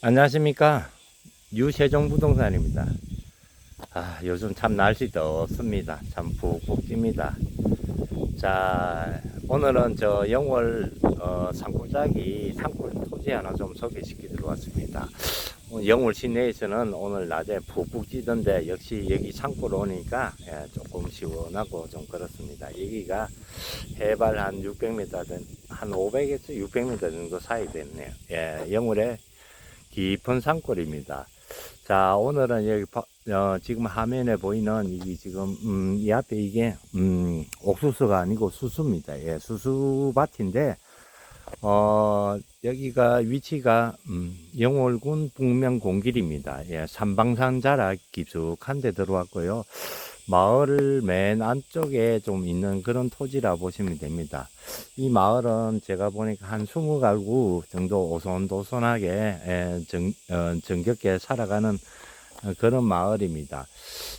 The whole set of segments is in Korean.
안녕하십니까? 유세종 부동산입니다. 아 요즘 참 날씨 덥습니다. 참 푹푹 찝니다. 자 오늘은 저 영월 어, 산골짜기 산골 토지 하나 좀 소개시키도록 왔습니다. 어, 영월 시내에서는 오늘 낮에 푹푹 찌던데 역시 여기 산골 오니까 예, 조금 시원하고 좀 그렇습니다. 여기가 해발 한 600m 된, 한 500에서 600m 정도 사이 됐네요. 예, 영월에 깊은 산골입니다. 자, 오늘은 여기 바- 어, 지금 화면에 보이는 이게 지금 음, 이 앞에 이게 음, 옥수수가 아니고 수수입니다. 예, 수수밭인데 어, 여기가 위치가 음, 영월군 북면 공길입니다. 예, 삼방산 자락 깊숙한 데 들어왔고요. 마을 맨 안쪽에 좀 있는 그런 토지라 보시면 됩니다. 이 마을은 제가 보니까 한 20가구 정도 오손도손하게 에, 정, 어, 정겹게 살아가는 어, 그런 마을입니다.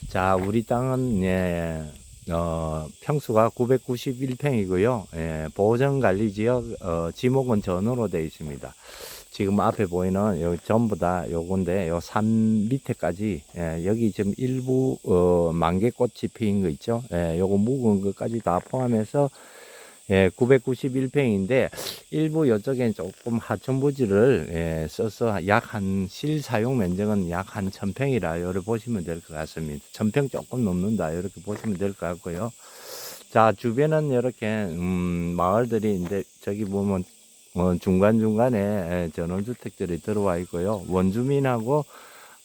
자, 우리 땅은 예, 어, 평수가 991평이고요. 예, 보전관리 지역 어, 지목은 전으로 되어 있습니다. 지금 앞에 보이는 요 전부 다 요건데 요 산 밑에까지 예, 여기 지금 일부 어, 만개꽃이 피인 거 있죠. 예, 요거 묵은 것까지 다 포함해서 예, 991평인데 일부 이쪽엔 조금 하천부지를 예, 써서 약 한 실 사용 면적은 약 한 천평이라 요를 보시면 될 것 같습니다. 천평 조금 넘는다 이렇게 보시면 될 것 같고요. 자 주변은 이렇게 음, 마을들이 이제 저기 보면 어, 중간중간에 예, 전원주택들이 들어와 있고요. 원주민하고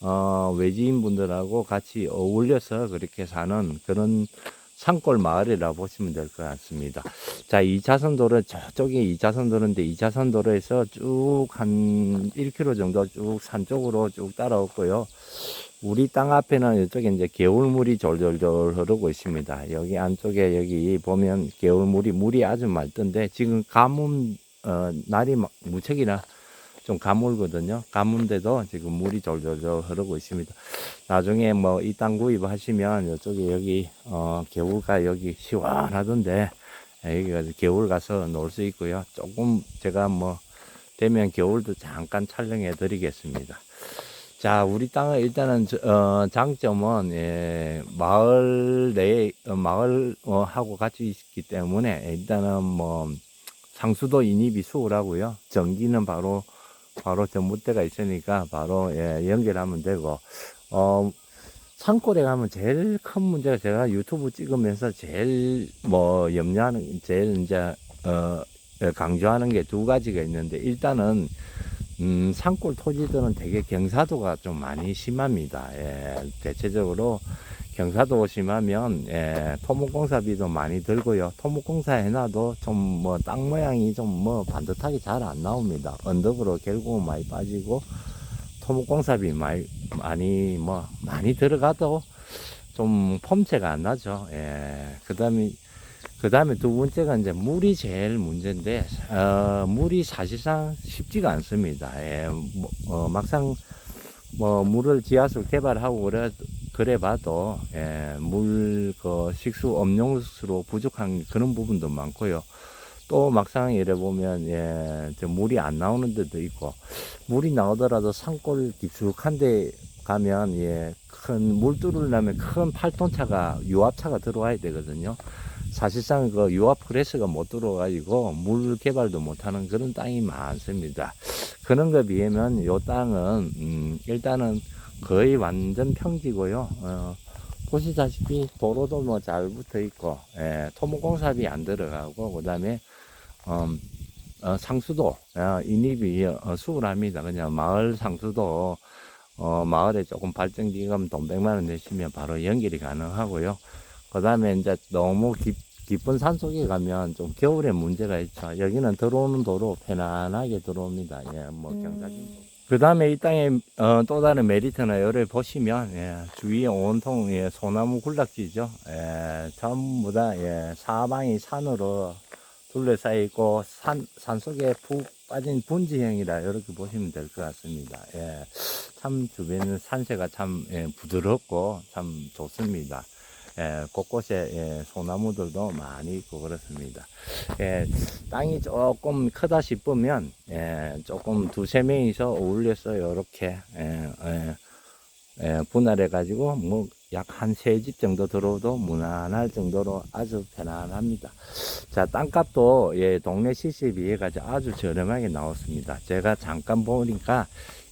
어, 외지인분들하고 같이 어울려서 그렇게 사는 그런 산골 마을이라 보시면 될 것 같습니다. 자, 2차선 도로, 저쪽이 2차선 도로인데, 2차선 도로에서 쭉 한 1km 정도 쭉 산 쪽으로 쭉 따라왔고요. 우리 땅 앞에는 이쪽에 이제 개울물이 졸졸졸 흐르고 있습니다. 여기 안쪽에 여기 보면 개울물이, 물이 아주 맑던데, 지금 가뭄, 어, 날이 막 무척이나 좀 가물거든요. 가문데도 지금 물이 졸졸졸 흐르고 있습니다. 나중에 뭐 이 땅 구입하시면 이쪽에 여기 어 겨울가 여기 시원하던데 예, 여기 가서 겨울 가서 놀 수 있고요. 조금 제가 뭐 되면 겨울도 잠깐 촬영해 드리겠습니다. 자, 우리 땅은 일단은 저- 어, 장점은 예, 마을 내 어, 마을 어, 하고 같이 있기 때문에 일단은 뭐 상수도 인입이 수월하고요. 전기는 바로 바로 전봇대가 있으니까 바로 예, 연결하면 되고 어 산골에 가면 제일 큰 문제가 제가 유튜브 찍으면서 제일 뭐 염려하는 제일 이제 어 예, 강조하는 게 두 가지가 있는데 일단은 음 산골 토지들은 되게 경사도가 좀 많이 심합니다. 예, 대체적으로 경사도 심하면 예, 토목공사비도 많이 들고요. 토목공사 해놔도 좀 뭐 땅 모양이 좀 뭐 반듯하게 잘 안 나옵니다. 언덕으로 결국은 많이 빠지고 토목공사비 많이 많이 뭐 많이 들어가도 좀 폼체가 안 나죠. 예. 그다음에 그 다음에 두 번째가 이제 물이 제일 문제인데 어, 물이 사실상 쉽지가 않습니다. 예. 뭐, 어, 막상 뭐 물을 지하수 개발하고 그래 그래 봐도 예, 물그 식수 음용수로 부족한 그런 부분도 많고요. 또 막상 이래 보면 예, 저 물이 안 나오는 데도 있고 물이 나오더라도 산골 깊숙한 데 가면 예, 큰 물 뚫으려면 큰 8톤 차가 유압차가 들어와야 되거든요. 사실상 그 유압 프레스가 못 들어가지고 물 개발도 못하는 그런 땅이 많습니다. 그런 거 비하면 요 땅은 음, 일단은 거의 완전 평지고요. 어, 보시다시피 도로도 뭐 잘 붙어 있고 예, 토목공사비 안 들어가고 그 다음에 음, 어, 상수도 어, 인입이 어, 수월합니다. 그냥 마을 상수도 어, 마을에 조금 발전기금 돈 100만 원 내시면 바로 연결이 가능하고요. 그 다음에 이제 너무 깊, 깊은 산 속에 가면 좀 겨울에 문제가 있죠. 여기는 들어오는 도로 편안하게 들어옵니다. 예, 뭐 경사진. 그 다음에 이 땅에 어, 또 다른 메리트는 여를 보시면 예, 주위에 온통 예, 소나무 군락지죠. 예, 전부 다 예, 사방이 산으로 둘러싸여 있고 산, 산 속에 푹 빠진 분지형이라 이렇게 보시면 될 것 같습니다. 예, 참 주변 산세가 참 예, 부드럽고 참 좋습니다. 예, 곳곳에 예, 소나무들도 많이 있고 그렇습니다. 예, 땅이 조금 크다 싶으면 예, 조금 두세 명이서 어울려서 이렇게 예, 예, 예, 분할해 가지고 뭐 약 한 세 집 정도 들어도 무난할 정도로 아주 편안합니다. 자, 땅값도 예, 동네 시세에 비해 가지고 아주 저렴하게 나왔습니다. 제가 잠깐 보니까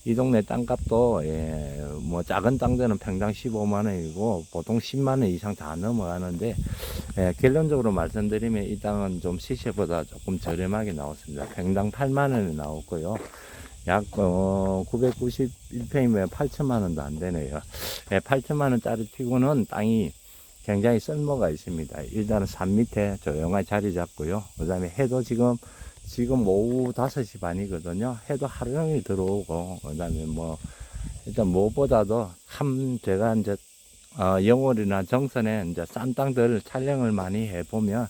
이 동네 땅값도 예, 뭐 작은 땅들은 평당 15만 원이고 보통 10만 원 이상 다 넘어가는데 예, 결론적으로 말씀드리면 이 땅은 좀 시세보다 조금 저렴하게 나왔습니다. 평당 8만 원이 나왔고요. 약 어, 991평이면 8천만 원도 안 되네요. 예, 8천만 원짜리 튀고는 땅이 굉장히 쓸모가 있습니다. 일단은 산 밑에 조용하게 자리 잡고요. 그 다음에 해도 지금 지금 오후 5시 반이거든요. 해도 하루 종일 들어오고, 그 다음에 뭐, 일단 무엇보다도 한, 제가 이제, 어, 영월이나 정선에 이제 싼 땅들 촬영을 많이 해보면,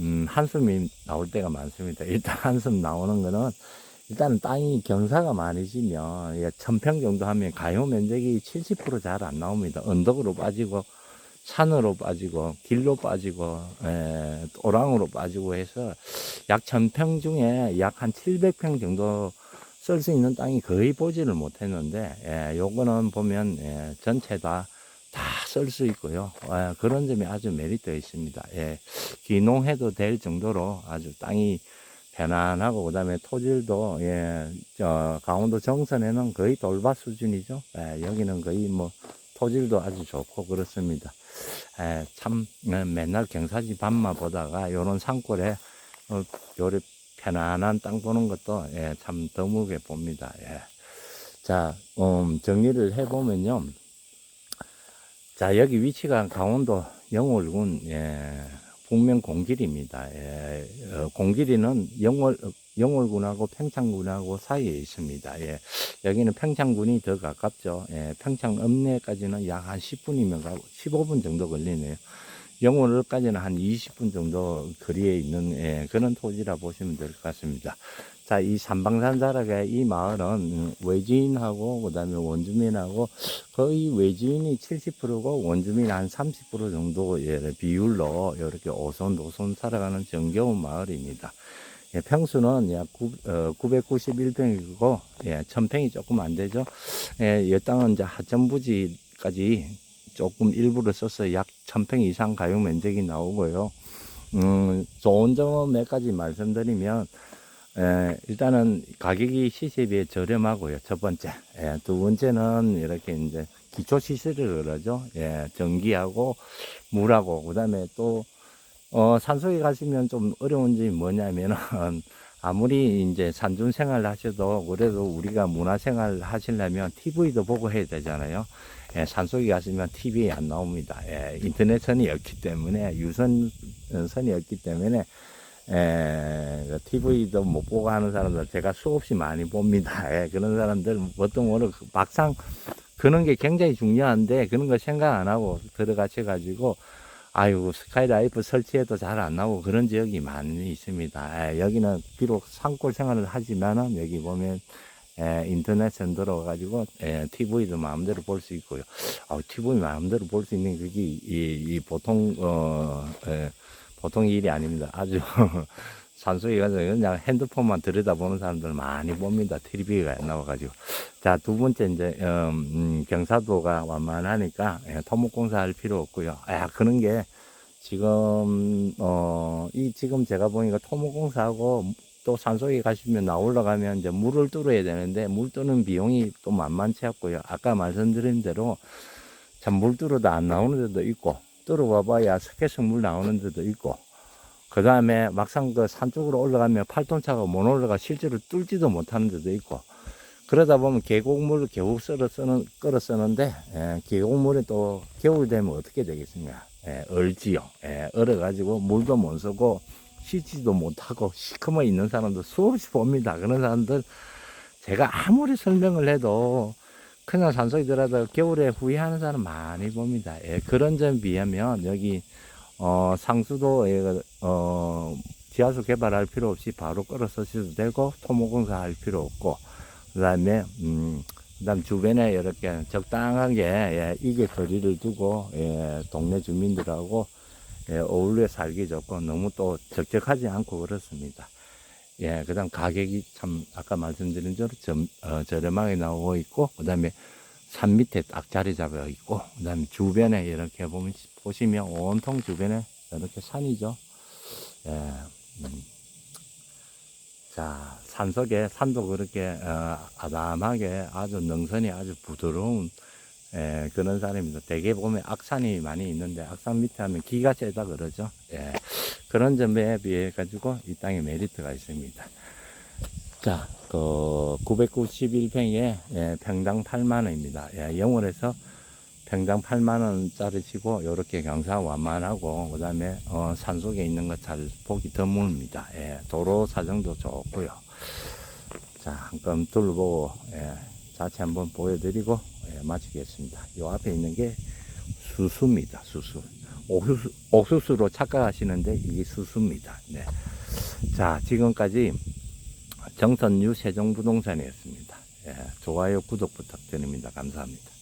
음, 한숨이 나올 때가 많습니다. 일단 한숨 나오는 거는, 일단 땅이 경사가 많이 지면, 예, 천평 정도 하면 가용 면적이 70%잘 안 나옵니다. 언덕으로 빠지고, 산으로 빠지고 길로 빠지고 에, 오랑으로 빠지고 해서 약 천평 중에 약한 700평 정도 쓸 수 있는 땅이 거의 보지를 못했는데 예, 요거는 보면 예, 전체 다 다 쓸 수 있고요. 예, 그런 점이 아주 메리트 있습니다. 예, 기농해도 될 정도로 아주 땅이 편안하고 그다음에 토질도 예, 저 강원도 정선에는 거의 돌밭 수준이죠. 예, 여기는 거의 뭐 토질도 아주 좋고 그렇습니다. 에, 참 에, 맨날 경사지 밤만 보다가 요런 산골에 어, 요리 편안한 땅 보는 것도 예, 참 드물게 봅니다. 예. 자, 음, 정리를 해보면요. 자, 여기 위치가 강원도 영월군 예, 북면 공길입니다. 예, 어, 공길이는 영월 영월군하고 평창군하고 사이에 있습니다. 예, 여기는 평창군이 더 가깝죠. 예, 평창 읍내까지는 약 한 10분이면 가고 15분 정도 걸리네요. 영월까지는 한 20분 정도 거리에 있는 예, 그런 토지라 보시면 될 것 같습니다. 자, 이 삼방산 자락의 이 마을은 음, 외지인하고 그다음에 원주민하고 거의 외지인이 70%고 원주민 한 30% 정도 예, 비율로 이렇게 오손 도손 살아가는 정겨운 마을입니다. 예, 평수는 약 9, 어, 991평이고, 예, 1000평이 조금 안 되죠. 예, 이 땅은 이제 하천부지까지 조금 일부를 써서 약 1000평 이상 가용 면적이 나오고요. 음, 좋은 점은 몇 가지 말씀드리면, 예, 일단은 가격이 시세에 비해 저렴하고요. 첫 번째. 예, 두 번째는 이렇게 이제 기초 시설을 그러죠. 예, 전기하고 물하고, 그 다음에 또, 어, 산속에 가시면 좀 어려운 점이 뭐냐면은, 아무리 이제 산중 생활 하셔도, 그래도 우리가 문화 생활 하시려면 TV도 보고 해야 되잖아요. 예, 산속에 가시면 TV에 안 나옵니다. 예, 인터넷선이 없기 때문에, 유선선이 없기 때문에, 예, TV도 못 보고 하는 사람들 제가 수없이 많이 봅니다. 예, 그런 사람들 어떤 모르 막상 그런 게 굉장히 중요한데 그런 거 생각 안 하고 들어가셔 가지고 아이고 스카이라이프 설치해도 잘 안 나오고 그런 지역이 많이 있습니다. 예, 여기는 비록 산골 생활을 하지만은 여기 보면 예, 인터넷선 들어가지고 예, TV도 마음대로 볼 수 있고요. 아, TV 마음대로 볼 수 있는 그게 이, 이 보통 어, 예, 보통 일이 아닙니다. 아주 산속에 가서 그냥 핸드폰만 들여다보는 사람들 많이 봅니다. TV가 나와가지고. 자, 두 번째, 이제, 음, 음, 경사도가 완만하니까, 예, 토목공사 할 필요 없고요. 아, 그런 게, 지금, 어, 이, 지금 제가 보니까 토목공사하고 또 산속에 가시면 나 올라가면 이제 물을 뚫어야 되는데, 물 뚫는 비용이 또 만만치 않고요. 아까 말씀드린 대로, 참 물 뚫어도 안 나오는 데도 있고, 뚫어봐봐야 스케스 물 나오는 데도 있고, 그 다음에 막상 그 산 쪽으로 올라가면 팔톤차가 못 올라가 실제로 뚫지도 못하는 데도 있고 그러다 보면 계곡물을 겨우 썰어 쓰는, 끌어 쓰는데 예, 계곡물이 또 겨울 되면 어떻게 되겠습니까? 예, 얼지요. 예, 얼어가지고 물도 못 쓰고 씻지도 못하고 시커먼 있는 사람도 수없이 봅니다. 그런 사람들 제가 아무리 설명을 해도 그냥 들어가다 겨울에 후회하는 사람 많이 봅니다. 예, 그런 점 비하면 여기 어, 상수도, 어, 지하수 개발할 필요 없이 바로 끌어 쓰셔도 되고, 토목공사 할 필요 없고, 그 다음에, 음, 그다음 주변에 이렇게 적당하게 예, 이게 거리를 두고 예, 동네 주민들하고 예, 어울려 살기 좋고 너무 또 적적하지 않고 그렇습니다. 예, 그 다음 가격이 참 아까 말씀드린 대로 점, 어, 저렴하게 나오고 있고 그 다음에 산 밑에 딱 자리 잡아 있고 그 다음에 주변에 이렇게 보면 보시면 온통 주변에 이렇게 산이죠. 예, 음. 자, 산 속에 산도 그렇게 어, 아담하게 아주 능선이 아주 부드러운 예, 그런 산입니다. 대개 보면 악산이 많이 있는데 악산 밑에 하면 기가 세다 그러죠. 예, 그런 점에 비해 가지고 이 땅에 메리트가 있습니다. 자, 그 991평에 예, 평당 8만 원입니다. 예, 영월에서 평당 8만 원짜리 치고 이렇게 경사 완만하고 그다음에 어, 산속에 있는 거잘 보기 드뭅니다. 예, 도로 사정도 좋고요. 자, 한번 둘러보고 예, 자체 한번 보여드리고 예, 마치겠습니다. 요 앞에 있는 게 수수입니다. 수수. 옥수수, 옥수수로 착각하시는데 이게 수수입니다. 네. 자, 지금까지 정선유 세종부동산이었습니다. 예, 좋아요, 구독 부탁드립니다. 감사합니다.